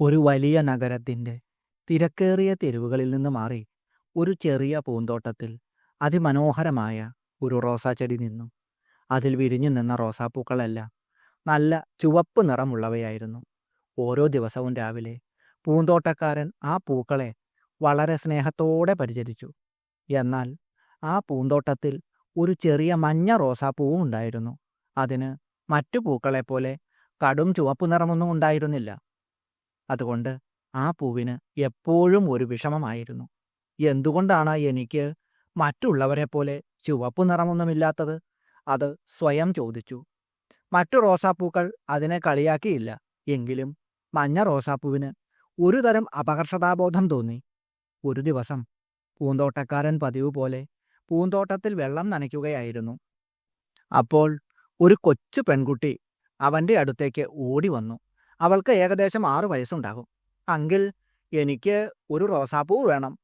ഒരു വലിയ നഗരത്തിന്റെ തിരക്കേറിയ തെരുവുകളിൽ നിന്ന് മാറി ഒരു ചെറിയ പൂന്തോട്ടത്തിൽ അതിമനോഹരമായ ഒരു റോസാച്ചെടി നിന്നു. അതിൽ വിരിഞ്ഞു നിന്ന റോസാപ്പൂക്കളെല്ലാം നല്ല ചുവപ്പ് നിറമുള്ളവയായിരുന്നു. ഓരോ ദിവസവും രാവിലെ പൂന്തോട്ടക്കാരൻ ആ പൂക്കളെ വളരെ സ്നേഹത്തോടെ പരിചരിച്ചു. എന്നാൽ ആ പൂന്തോട്ടത്തിൽ ഒരു ചെറിയ മഞ്ഞ റോസാപ്പൂവും ഉണ്ടായിരുന്നു. അതിന് മറ്റു പൂക്കളെപ്പോലെ കടും ചുവപ്പ് നിറമൊന്നും ഉണ്ടായിരുന്നില്ല. അതുകൊണ്ട് ആ പൂവിന് എപ്പോഴും ഒരു വിഷമമായിരുന്നു. എന്തുകൊണ്ടാണ് എനിക്ക് മറ്റുള്ളവരെ പോലെ ചുവപ്പ് നിറമൊന്നുമില്ലാത്തത്? അത് സ്വയം ചോദിച്ചു. മറ്റു റോസാപ്പൂക്കൾ അതിനെ കളിയാക്കിയില്ല. എങ്കിലും മഞ്ഞ റോസാപ്പൂവിന് ഒരു തരം അപകർഷതാബോധം തോന്നി. ഒരു ദിവസം പൂന്തോട്ടക്കാരൻ പതിവ് പോലെ പൂന്തോട്ടത്തിൽ വെള്ളം നനയ്ക്കുകയായിരുന്നു. അപ്പോൾ ഒരു കൊച്ചു പെൺകുട്ടി അവന്റെ അടുത്തേക്ക് ഓടി വന്നു അവൾക്ക് ഏകദേശം ആറു വയസ്സുണ്ടാകും. അങ്കിൾ എനിക്ക് ഒരു റോസാപ്പൂ വേണം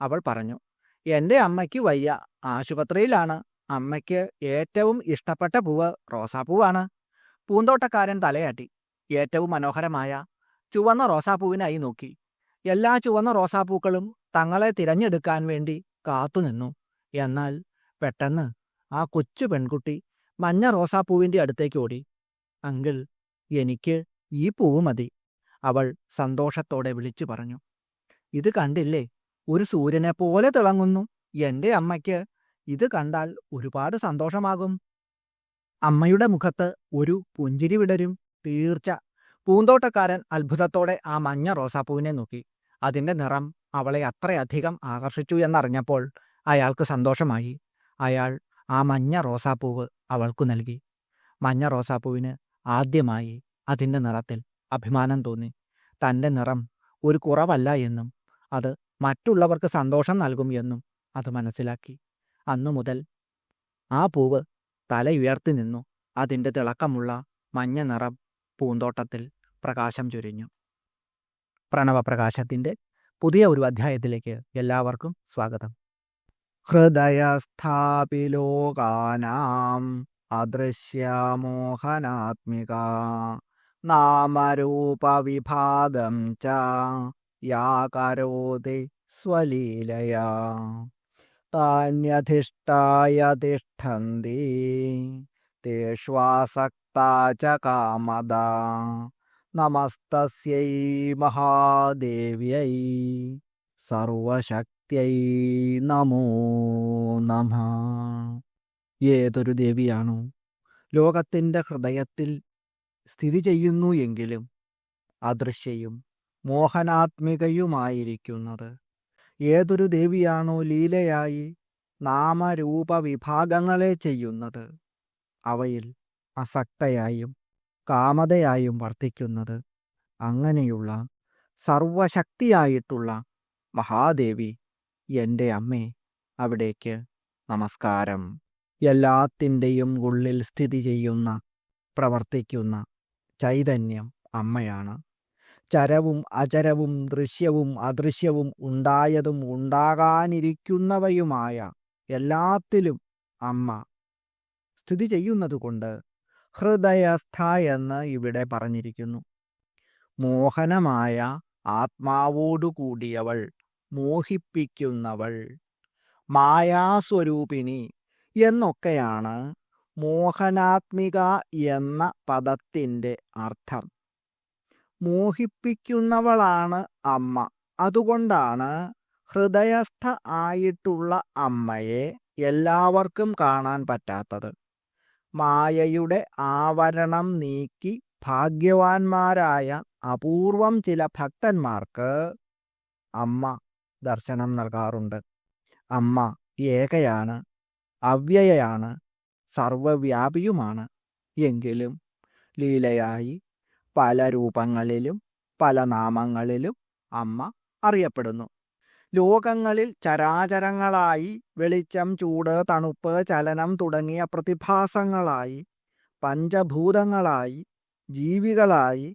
അവൾ പറഞ്ഞു. എന്റെ അമ്മയ്ക്ക് വയ്യ. ആശുപത്രിയിലാണ്. അമ്മയ്ക്ക് ഏറ്റവും ഇഷ്ടപ്പെട്ട പൂവ് റോസാപ്പൂവാണ്. പൂന്തോട്ടക്കാരൻ തലയാട്ടി. ഏറ്റവും മനോഹരമായ ചുവന്ന റോസാപ്പൂവിനായി നോക്കി. എല്ലാ ചുവന്ന റോസാപ്പൂക്കളും തങ്ങളെ തിരഞ്ഞെടുക്കാൻ വേണ്ടി കാത്തുനിന്നു എന്നാൽ പെട്ടെന്ന് ആ കൊച്ചു പെൺകുട്ടി മഞ്ഞ റോസാപ്പൂവിന്റെ അടുത്തേക്ക് ഓടി. അങ്കിൾ എനിക്ക് ഈ പൂവ് മതി. അവൾ സന്തോഷത്തോടെ വിളിച്ചു പറഞ്ഞു. ഇത് കണ്ടില്ലേ? ഒരു സൂര്യനെ പോലെ തിളങ്ങുന്നു. എന്റെ അമ്മയ്ക്ക് ഇത് കണ്ടാൽ ഒരുപാട് സന്തോഷമാകും. അമ്മയുടെ മുഖത്ത് ഒരു പുഞ്ചിരി വിടരും. തീർച്ച. പൂന്തോട്ടക്കാരൻ അത്ഭുതത്തോടെ ആ മഞ്ഞ റോസാപ്പൂവിനെ നോക്കി. അതിന്റെ നിറം അവളെ അത്രയധികം ആകർഷിച്ചു എന്നറിഞ്ഞപ്പോൾ അയാൾക്ക് സന്തോഷമായി. അയാൾ ആ മഞ്ഞ റോസാപ്പൂവ് അവൾക്കു നൽകി. മഞ്ഞ റോസാപ്പൂവിന് ആദ്യമായി അതിന്റെ നിറത്തിൽ അഭിമാനം തോന്നി. തന്റെ നിറം ഒരു കുറവല്ല എന്നും അത് മറ്റുള്ളവർക്ക് സന്തോഷം നൽകും എന്നും അത് മനസ്സിലാക്കി. അന്നു മുതൽ ആ പൂവ് തലയുയർത്തി നിന്നു. അതിന്റെ തിളക്കമുള്ള മഞ്ഞ നിറം പൂന്തോട്ടത്തിൽ പ്രകാശം ചൊരിഞ്ഞു. പ്രണവപ്രകാശത്തിന്റെ പുതിയ ഒരു അധ്യായത്തിലേക്ക് എല്ലാവർക്കും സ്വാഗതം. ഹൃദയസ്ഥാപിലോകാനാം അദൃശ്യമോഹനാത്മിക നാമരൂപവിഭാഗം ച യാ കരോതി സ്വലീലയാ. താന്യധിഷ്ഠായ തിഷ്ഠന്തി കാമദ. നമസ്തസ്യൈ മഹാദേവ്യൈ സർവശക്തിയൈ നമോ നമ. ഏതൊരു ദേവിയാണോ ലോകത്തിന്റെ ഹൃദയത്തിൽ സ്ഥിതി ചെയ്യുന്നു എങ്കിലും അദൃശ്യയും മോഹനാത്മികയുമായിരിക്കുന്നത്. ഏതൊരു ദേവിയാണോ ലീലയായി നാമരൂപ വിഭാഗങ്ങളെ ചെയ്യുന്നത്. അവയിൽ അസക്തയായും കാമതയായും വർത്തിക്കുന്നത് അങ്ങനെയുള്ള സർവശക്തിയായിട്ടുള്ള മഹാദേവി എന്റെ അമ്മേ അവിടേക്ക് നമസ്കാരം. എല്ലാത്തിന്റെയും ഉള്ളിൽ സ്ഥിതി ചെയ്യുന്ന പ്രവർത്തിക്കുന്ന ചൈതന്യം അമ്മയാണ്. ചരവും അചരവും ദൃശ്യവും അദൃശ്യവും ഉണ്ടായതും ഉണ്ടാകാനിരിക്കുന്നവയുമായ എല്ലാത്തിലും അമ്മ സ്ഥിതി ചെയ്യുന്നതുകൊണ്ട് ഹൃദയസ്ഥ എന്ന് ഇവിടെ പറഞ്ഞിരിക്കുന്നു. മോഹനമായ ആത്മാവോടുകൂടിയവൾ മോഹിപ്പിക്കുന്നവൾ മായാസ്വരൂപിണി എന്നൊക്കെയാണ് മോഹനാത്മിക എന്ന പദത്തിന്റെ അർത്ഥം. മോഹിപ്പിക്കുന്നവളാണ് അമ്മ. അതുകൊണ്ടാണ് ഹൃദയസ്ഥ ആയിട്ടുള്ള അമ്മയെ എല്ലാവർക്കും കാണാൻ പറ്റാത്തത്. മായയുടെ ആവരണം നീക്കി ഭാഗ്യവാന്മാരായ അപൂർവം ചില ഭക്തന്മാർക്ക് അമ്മ ദർശനം നൽകാറുണ്ട്. അമ്മ ഏകയാണ് അവ്യയയാണ് സർവവ്യാപിയുമാണ്. എങ്കിലും ലീലയായി പല രൂപങ്ങളിലും പല നാമങ്ങളിലും അമ്മ അറിയപ്പെടുന്നു. ലോകങ്ങളിൽ ചരാചരങ്ങളായി വെളിച്ചം ചൂട് തണുപ്പ് ചലനം തുടങ്ങിയ പ്രതിഭാസങ്ങളായി പഞ്ചഭൂതങ്ങളായി ജീവികളായി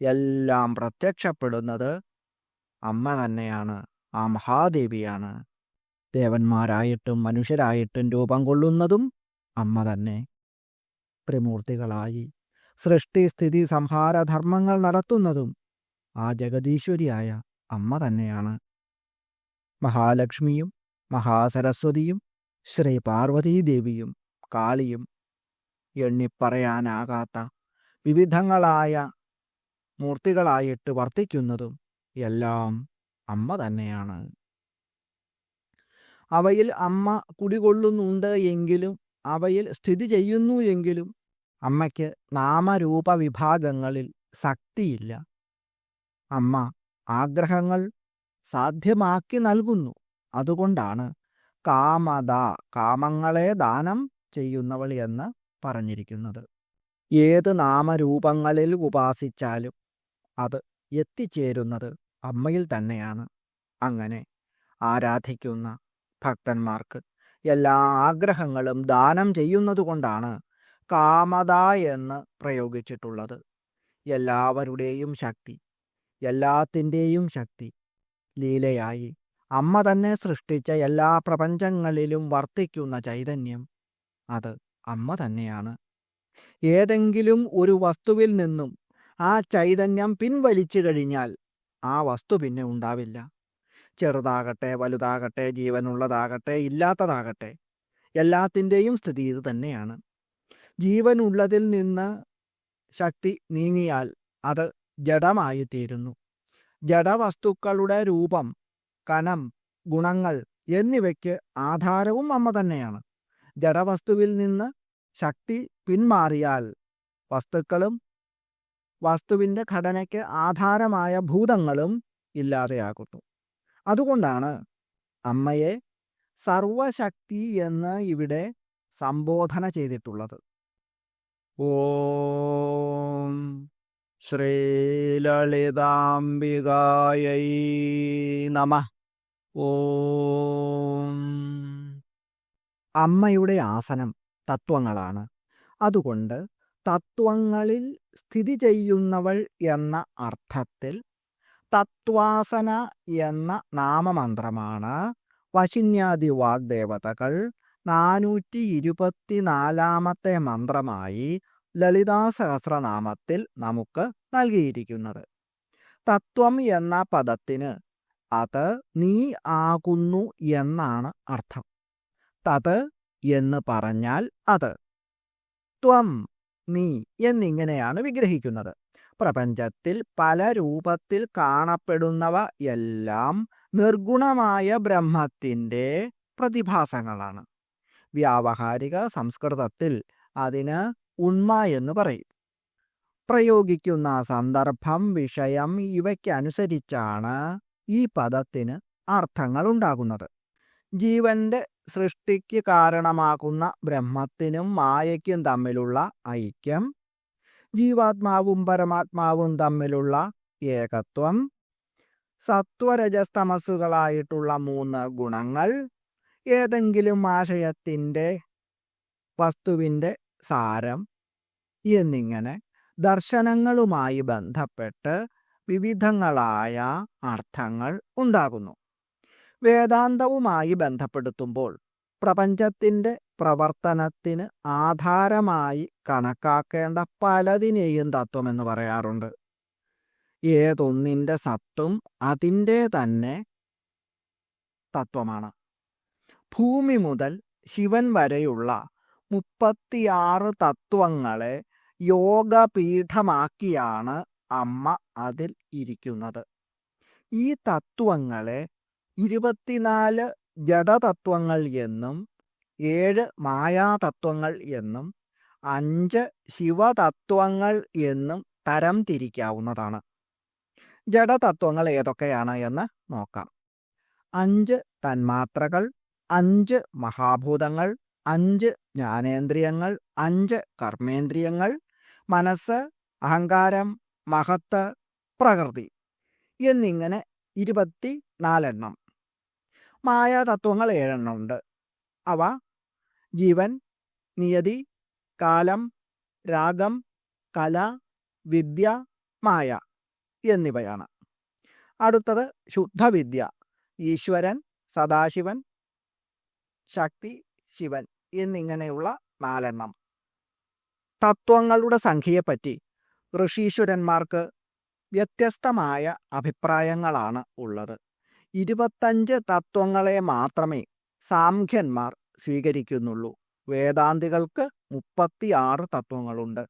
എല്ലാം പ്രത്യക്ഷപ്പെടുന്നത് അമ്മ തന്നെയാണ് ആ മഹാദേവിയാണ്. ദേവന്മാരായിട്ടും മനുഷ്യരായിട്ടും രൂപം കൊള്ളുന്നതും അമ്മ തന്നെ ത്രിമൂർത്തികളായി സൃഷ്ടി സ്ഥിതി സംഹാരധർമ്മങ്ങൾ നടത്തുന്നതും ആ ജഗദീശ്വരിയായ അമ്മ തന്നെയാണ്. മഹാലക്ഷ്മിയും മഹാസരസ്വതിയും ശ്രീ പാർവതീദേവിയും കാളിയും എണ്ണിപ്പറയാനാകാത്ത വിവിധങ്ങളായ മൂർത്തികളായിട്ട് വർത്തിക്കുന്നതും എല്ലാം അമ്മ തന്നെയാണ്. അവയിൽ അമ്മ കുടികൊള്ളുന്നുണ്ട് എങ്കിലും അവയിൽ സ്ഥിതി ചെയ്യുന്നു എങ്കിലും അമ്മയ്ക്ക് നാമരൂപ വിഭാഗങ്ങളിൽ ശക്തിയില്ല. അമ്മ ആഗ്രഹങ്ങൾ സാധ്യമാക്കി നൽകുന്നു. അതുകൊണ്ടാണ് കാമത കാമങ്ങളെ ദാനം ചെയ്യുന്നവൾ എന്ന് പറഞ്ഞിരിക്കുന്നത്. ഏത് നാമരൂപങ്ങളിൽ ഉപാസിച്ചാലും അത് എത്തിച്ചേരുന്നത് അമ്മയിൽ തന്നെയാണ്. അങ്ങനെ ആരാധിക്കുന്ന ഭക്തന്മാർക്ക് എല്ലാ ആഗ്രഹങ്ങളും ദാനം ചെയ്യുന്നതുകൊണ്ടാണ് കാമത എന്ന് പ്രയോഗിച്ചിട്ടുള്ളത്. എല്ലാവരുടെയും ശക്തി എല്ലാത്തിന്റെയും ശക്തി ലീലയായി. അമ്മ തന്നെ സൃഷ്ടിച്ച എല്ലാ പ്രപഞ്ചങ്ങളിലും വർത്തിക്കുന്ന ചൈതന്യം അത് അമ്മ തന്നെയാണ്. ഏതെങ്കിലും ഒരു വസ്തുവിൽ നിന്നും ആ ചൈതന്യം പിൻവലിച്ചു കഴിഞ്ഞാൽ ആ വസ്തു പിന്നെ ഉണ്ടാവില്ല. ചെറുതാകട്ടെ വലുതാകട്ടെ ജീവനുള്ളതാകട്ടെ ഇല്ലാത്തതാകട്ടെ എല്ലാത്തിന്റെയും സ്ഥിതി ഇത് തന്നെയാണ്. ജീവനുള്ളതിൽ നിന്ന് ശക്തി നീങ്ങിയാൽ അത് ജഡമായി തീരുന്നു ജഡവസ്തുക്കളുടെ രൂപം കനം ഗുണങ്ങൾ എന്നിവയ്ക്ക് ആധാരവും അമ്മ തന്നെയാണ്. ജഡവസ്തുവിൽ നിന്ന് ശക്തി പിന്മാറിയാൽ വസ്തുക്കളും വസ്തുവിന്റെ ഘടനയ്ക്ക് ആധാരമായ ഭൂതങ്ങളും ഇല്ലാതെയാകുന്നു. അതുകൊണ്ടാണ് അമ്മയെ സർവശക്തി എന്ന് ഇവിടെ സംബോധന ചെയ്തിട്ടുള്ളത്. ഓം ശ്രീലളിതാംബികായൈ നമ. ഓം അമ്മയുടെ ആസനം തത്വങ്ങളാണ്. അതുകൊണ്ട് തത്വങ്ങളിൽ സ്ഥിതി ചെയ്യുന്നവൾ എന്ന അർത്ഥത്തിൽ തത്വാസന എന്ന നാമമന്ത്രമാണ്. വശിന്യാദി വാഗ്ദേവതകൾ നാനൂറ്റി ഇരുപത്തിനാലാമത്തെ മന്ത്രമായി ലളിതാ സഹസ്രനാമത്തിൽ നമുക്ക് നൽകിയിരിക്കുന്നത്. തത്വം എന്ന പദത്തിന് അത് നീ ആകുന്നു എന്നാണ് അർത്ഥം. തത് എന്ന് പറഞ്ഞാൽ അത്. ത്വം നീ എന്നിങ്ങനെയാണ് വിഗ്രഹിക്കുന്നത്. പ്രപഞ്ചത്തിൽ പല രൂപത്തിൽ കാണപ്പെടുന്നവ എല്ലാം നിർഗുണമായ ബ്രഹ്മത്തിന്റെ പ്രതിഭാസങ്ങളാണ്. വ്യാവഹാരിക സംസ്കൃതത്തിൽ അതിന് ഉണ്മ എന്ന് പറയും. പ്രയോഗിക്കുന്ന സന്ദർഭം വിഷയം ഇവയ്ക്കനുസരിച്ചാണ് ഈ പദത്തിന് അർത്ഥങ്ങൾ ഉണ്ടാകുന്നത്. ജീവന്റെ സൃഷ്ടിക്ക് കാരണമാകുന്ന ബ്രഹ്മത്തിനും മായയ്ക്കും തമ്മിലുള്ള ഐക്യം ജീവാത്മാവും പരമാത്മാവും തമ്മിലുള്ള ഏകത്വം. സത്വരജസ്തമസുകളായിട്ടുള്ള മൂന്ന് ഗുണങ്ങൾ. ഏതെങ്കിലും ആശയത്തിന്റെ വസ്തുവിന്റെ സാരം എന്നിങ്ങനെ ദർശനങ്ങളുമായി ബന്ധപ്പെട്ട് വിവിധങ്ങളായ അർത്ഥങ്ങൾ ഉണ്ടാകുന്നു. വേദാന്തവുമായി ബന്ധപ്പെടുത്തുമ്പോൾ പ്രപഞ്ചത്തിന്റെ പ്രവർത്തനത്തിന് ആധാരമായി കണക്കാക്കേണ്ട പലതിനെയും തത്വം എന്ന് പറയാറുണ്ട്. ഏതൊന്നിന്റെ സത്തും അതിന്റെ തന്നെ തത്വമാണ്. ഭൂമി മുതൽ ശിവൻ വരെയുള്ള മുപ്പത്തിയാറ് തത്വങ്ങളെ യോഗപീഠമാക്കിയാണ് അമ്മ അതിൽ ഇരിക്കുന്നത്. ഈ തത്വങ്ങളെ ഇരുപത്തിനാല് ജഡതത്വങ്ങൾ എന്നും ഏഴ് മായാതത്വങ്ങൾ എന്നും അഞ്ച് ശിവതത്വങ്ങൾ എന്നും തരം തിരിക്കാവുന്നതാണ്. ജഡതത്വങ്ങൾ ഏതൊക്കെയാണ് എന്ന് നോക്കാം. അഞ്ച് തന്മാത്രകൾ അഞ്ച് മഹാഭൂതങ്ങൾ അഞ്ച് ജ്ഞാനേന്ദ്രിയങ്ങൾ അഞ്ച് കർമ്മേന്ദ്രിയങ്ങൾ മനസ്സ് അഹങ്കാരം മഹത്ത് പ്രകൃതി എന്നിങ്ങനെ ഇരുപത്തി നാലെണ്ണം മായാതത്വങ്ങൾ ഏഴെണ്ണമുണ്ട്. അവ ജീവൻ നിയതി കാലം രാഗം കല വിദ്യ മായ എന്നിവയാണ്. അടുത്തത് ശുദ്ധവിദ്യ. ഈശ്വരൻ സദാശിവൻ ശക്തി ശിവൻ എന്നിങ്ങനെയുള്ള നാലെണ്ണം. തത്വങ്ങളുടെ സംഖ്യയെപ്പറ്റി ഋഷീശ്വരന്മാർക്ക് വ്യത്യസ്തമായ അഭിപ്രായങ്ങളാണ് ഉള്ളത്. ഇരുപത്തഞ്ച് തത്വങ്ങളെ മാത്രമേ സാംഖ്യന്മാർ സ്വീകരിക്കുന്നുള്ളൂ. വേദാന്തികൾക്ക് മുപ്പത്തിയാറ് തത്വങ്ങളുണ്ട്.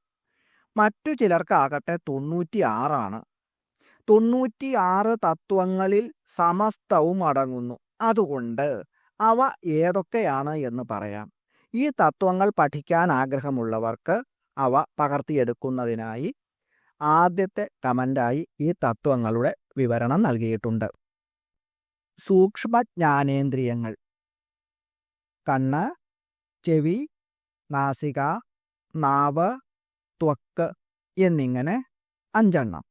മറ്റു ചിലർക്കാകട്ടെ തൊണ്ണൂറ്റിയാറാണ്. തൊണ്ണൂറ്റിയാറ് തത്വങ്ങളിൽ സമസ്തവും അടങ്ങുന്നു. അതുകൊണ്ട് അവ ഏതൊക്കെയാണ് എന്ന് പറയാം. ഈ തത്വങ്ങൾ പഠിക്കാൻ ആഗ്രഹമുള്ളവർക്ക് അവ പകർത്തിയെടുക്കുന്നതിനായി ആദ്യത്തെ കമന്റായി ഈ തത്വങ്ങളുടെ വിവരണം നൽകിയിട്ടുണ്ട്. സൂക്ഷ്മജ്ഞാനേന്ദ്രിയങ്ങൾ കണ്ണ് ചെവി നാസിക നാവ് ത്വക്ക് എന്നിങ്ങനെ അഞ്ചെണ്ണം.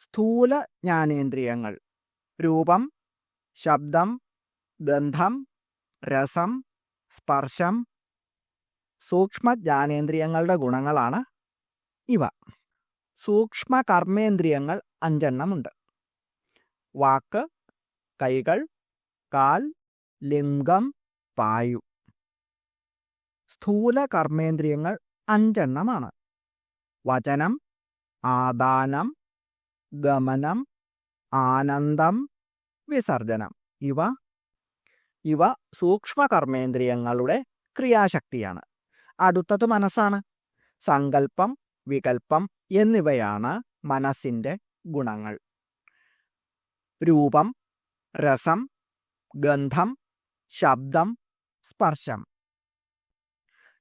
സ്ഥൂല ജ്ഞാനേന്ദ്രിയങ്ങൾ. രൂപം ശബ്ദം ഗന്ധം രസം സ്പർശം. സൂക്ഷ്മ ജ്ഞാനേന്ദ്രിയങ്ങളുടെ ഗുണങ്ങളാണ് ഇവ. സൂക്ഷ്മ കർമ്മേന്ദ്രിയങ്ങൾ അഞ്ചെണ്ണമുണ്ട്. വാക്ക് കൈകൾ കാൽ ലിംഗം പായു സ്ഥൂല കർമ്മേന്ദ്രിയങ്ങൾ അഞ്ചെണ്ണമാണ്. വചനം ആദാനം ഗമനം ആനന്ദം വിസർജനം. ഇവ ഇവ സൂക്ഷ്മ കർമ്മേന്ദ്രിയങ്ങളുടെ ക്രിയാശക്തിയാണ്. അടുത്തത് മനസ്സാണ്. സങ്കല്പം വികൽപ്പം എന്നിവയാണ് മനസ്സിന്റെ ഗുണങ്ങൾ. രൂപം രസം ഗന്ധം ശബ്ദം സ്പർശം.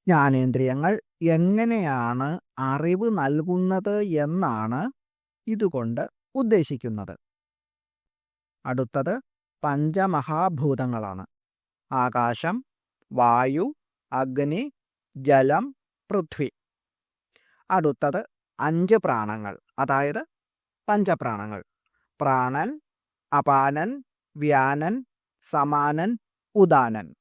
ജ്ഞാനേന്ദ്രിയങ്ങൾ എങ്ങനെയാണ് അറിവ് നൽകുന്നത് എന്നാണ് ഇതുകൊണ്ട് ഉദ്ദേശിക്കുന്നത്. അടുത്തത് പഞ്ചമഹാഭൂതങ്ങളാണ്. ആകാശം വായു അഗ്നി ജലം പൃഥ്വി. അടുത്തത് അഞ്ച് പ്രാണങ്ങൾ അതായത് പഞ്ചപ്രാണങ്ങൾ. പ്രാണൻ അപാനൻ വ്യാനൻ സമാനൻ ഉദാനൻ.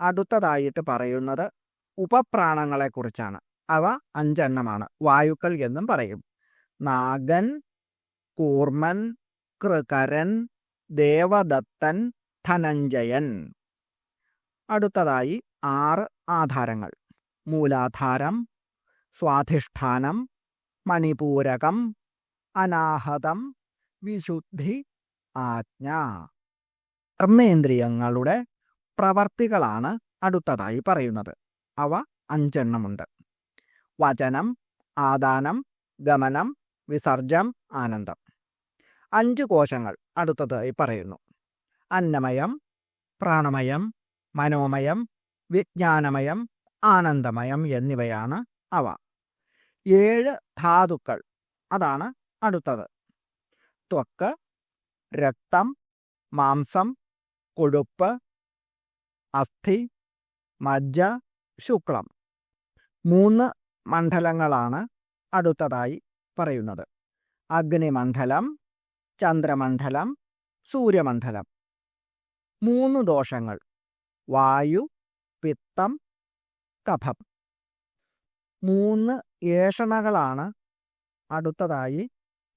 അടുത്തതായിട്ട് പറയുന്നത് ഉപപ്രാണങ്ങളെക്കുറിച്ചാണ്. അവ അഞ്ചെണ്ണമാണ്. വായുക്കൾ എന്നും പറയും. നാഗൻ കൂർമൻ കൃകരൻ ദേവദത്തൻ ധനഞ്ജയൻ. അടുത്തതായി ആറ് ആധാരങ്ങൾ. മൂലാധാരം സ്വാധിഷ്ഠാനം മണിപൂരകം അനാഹതം വിശുദ്ധി ആജ്ഞ. കർമ്മേന്ദ്രിയങ്ങളുടെ പ്രവർത്തികളാണ് അടുത്തതായി പറയുന്നത്. അവ അഞ്ചെണ്ണമുണ്ട്. വചനം ആദാനം ഗമനം വിസർജം ആനന്ദം. അഞ്ച് കോശങ്ങൾ അടുത്തതായി പറയുന്നു. അന്നമയം പ്രാണമയം മനോമയം വിജ്ഞാനമയം ആനന്ദമയം എന്നിവയാണ് അവ. ഏഴ് ധാതുക്കൾ. അതാണ് അടുത്തത്. ത്വക്ക് രക്തം മാംസം കൊഴുപ്പ് അസ്ഥി മജ്ജ ശുക്ലം. മൂന്ന് മണ്ഡലങ്ങളാണ് അടുത്തതായി പറയുന്നത്. അഗ്നിമണ്ഡലം ചന്ദ്രമണ്ഡലം സൂര്യമണ്ഡലം. മൂന്ന് ദോഷങ്ങൾ. വായു പിത്തം കഫം. മൂന്ന് ഏഷണകളാണ് അടുത്തതായി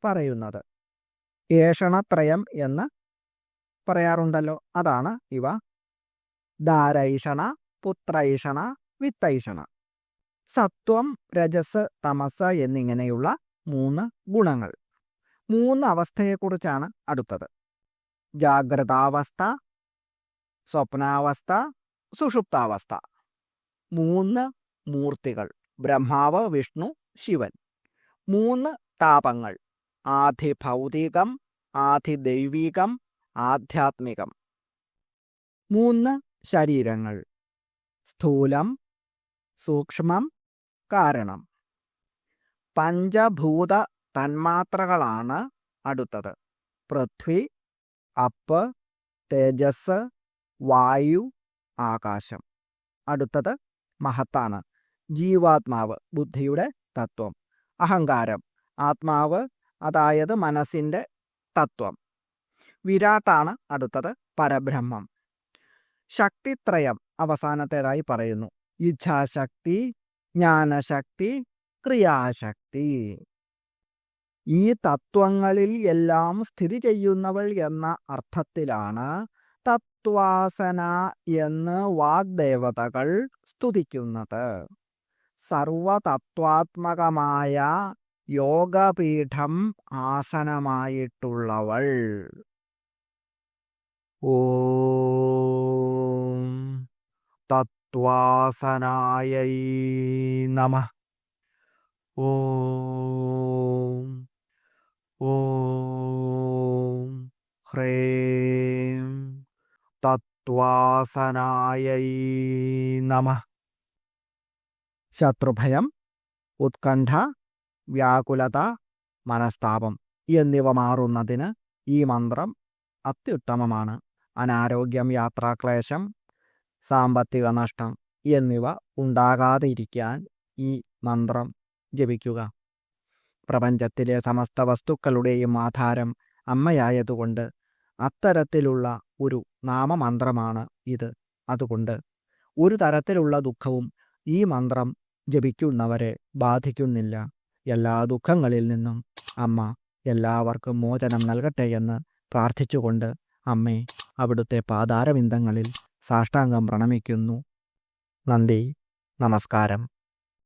പറയുന്നത്. ഏഷണത്രയം എന്ന് പറയാറുണ്ടല്ലോ. അതാണ് ഇവ. ദാരൈഷണ പുത്രൈഷണ വിത്തൈഷണ. സത്വം രജസ് തമസ് എന്നിങ്ങനെയുള്ള മൂന്ന് ഗുണങ്ങൾ. മൂന്ന് അവസ്ഥയെക്കുറിച്ചാണ് അടുത്തത്. ജാഗ്രതാവസ്ഥ സ്വപ്നാവസ്ഥ സുഷുപ്താവസ്ഥ. മൂന്ന് മൂർത്തികൾ. ബ്രഹ്മാവ് വിഷ്ണു ശിവൻ. മൂന്ന് താപങ്ങൾ. ആധിഭൗതികം ആധിദൈവികം ആധ്യാത്മികം. മൂന്ന് ശരീരങ്ങൾ. സ്ഥൂലം സൂക്ഷ്മം കാരണം. പഞ്ചഭൂത തന്മാത്രകളാണ് അടുത്തത്. പൃഥ്വി അപ്പ് തേജസ് വായു ആകാശം. അടുത്തത് മഹത്താണ് ജീവാത്മാവ് ബുദ്ധിയുടെ തത്വം. അഹങ്കാരം ആത്മാവ് അതായത് മനസ്സിന്റെ തത്വം. വിരാട്ടാണ് അടുത്തത് പരബ്രഹ്മം. ശക്തിത്രയം അവസാനത്തേതായി പറയുന്നു. ഇച്ഛാശക്തി ജ്ഞാനശക്തി ക്രിയാശക്തി. ഈ തത്വങ്ങളിൽ എല്ലാം സ്ഥിതി ചെയ്യുന്നവൾ എന്ന അർത്ഥത്തിലാണ് തത്വാസന എന്ന് വാഗ്ദേവതകൾ സ്തുതിക്കുന്നത്. സർവതത്വാത്മകമായ യോഗപീഠം ആസനമായിട്ടുള്ളവൾ. ഓം തത്വാസനായൈ നമ. ഓം ഓം ഹ്രേം തത്വാസനായൈ നമ. ശത്രുഭയം ഉത്കണ്ഠ വ്യാകുലത മനസ്താപം എന്നിവ മാറുന്നതിന് ഈ മന്ത്രം അത്യുത്തമമാണ്. അനാരോഗ്യം യാത്രാക്ലേശം സാമ്പത്തിക നഷ്ടം എന്നിവ ഉണ്ടാകാതിരിക്കാൻ ഈ മന്ത്രം ജപിക്കുക. പ്രപഞ്ചത്തിലെ സമസ്ത വസ്തുക്കളുടെയും ആധാരം അമ്മയായതുകൊണ്ട് അത്തരത്തിലുള്ള ഒരു നാമമന്ത്രമാണ് ഇത്. അതുകൊണ്ട് ഒരു തരത്തിലുള്ള ദുഃഖവും ഈ മന്ത്രം ജപിക്കുന്നവരെ ബാധിക്കുന്നില്ല. എല്ലാ ദുഃഖങ്ങളിൽ നിന്നും അമ്മ എല്ലാവർക്കും മോചനം നൽകട്ടെ എന്ന് പ്രാർത്ഥിച്ചുകൊണ്ട് അമ്മേ അവിടുത്തെ പാതാരവിന്ദങ്ങളിൽ സാഷ്ടാംഗം പ്രണമിക്കുന്നു. നന്ദി. നമസ്കാരം.